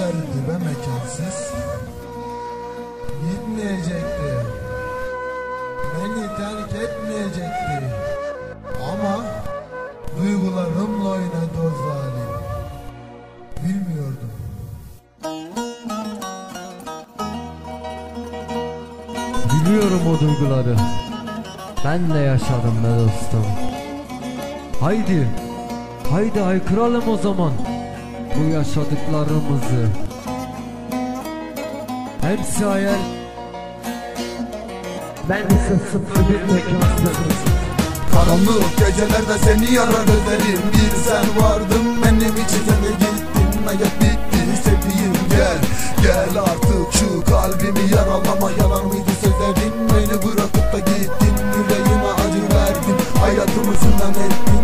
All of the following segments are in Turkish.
verdi ve mekansız. Gitmeyecekti. Beni terk etmeyecekti. Ama Duygularımla oynadı o zalim. Bilmiyordum. Biliyorum o duyguları. Ben de yaşadım be dostum. Haydi, haydi haykıralım o zaman bu yaşadıklarımızı. Hepsi hayal. Ben ise sıfır bir mekansız. Karanlık gecelerde seni yarar gözlerim Bir sen vardın benim için sen de gittin Hayat bitti sevdiğim gel Gel artık şu kalbimi yaralama Yalan mıydı sözlerin beni bırakıp da gittin Yüreğime acı verdin Hayatımı zindan ettin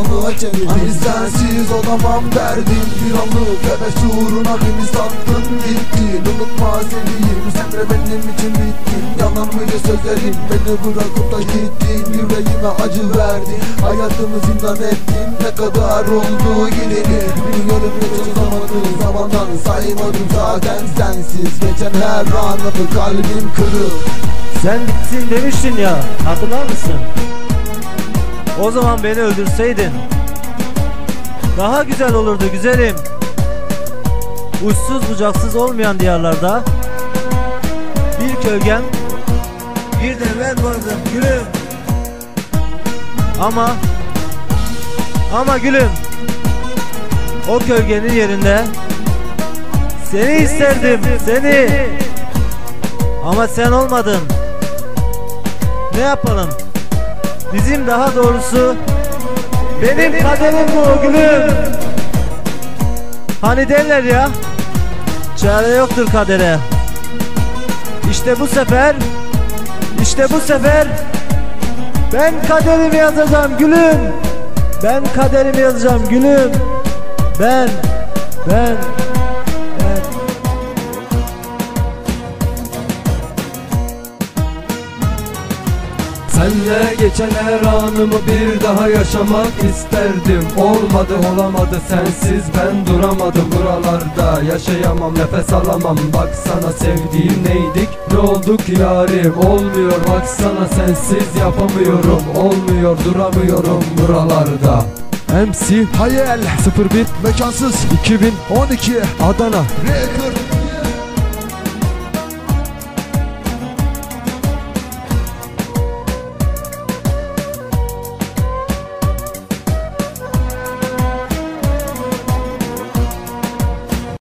karanlığa çevirdin Hani sensiz olamam derdin Bir anlık heves uğruna beni sattın gittin Unutma sevdiğim sen de benim için bittin Yalan mıydı sözlerin beni bırakıp da gittin Yüreğime acı verdin Hayatımı zindan ettin Ne kadar oldu gideli Biliyorum hiç uzamadım zamandan saymadım zaten sensiz Geçen her anımı kalbim kırık Sen bitsin demiştin ya hatırlar mısın? O zaman beni öldürseydin Daha güzel olurdu güzelim. Uçsuz bucaksız olmayan diyarlarda Bir kölgem Bir de ben vardım gülüm. Ama Ama gülüm O kölgenin yerinde Seni isterdim seni Ama sen olmadın. Ne yapalım? Bizim daha doğrusu benim kaderim bu gülüm. Hani derler ya çare yoktur kadere. İşte bu sefer işte bu sefer ben kaderimi yazacağım gülüm. Ben kaderimi yazacağım gülüm. Ben ben Senle geçen her anımı bir daha yaşamak isterdim. Olmadı olamadı sensiz ben duramadım. Buralarda Yaşayamam nefes alamam. Baksana sevdiğim neydik? Ne olduk yarim? Olmuyor baksana sensiz yapamıyorum. Olmuyor duramıyorum buralarda. MC Hayal 01 Mekansız. 2000 12 Adana. Record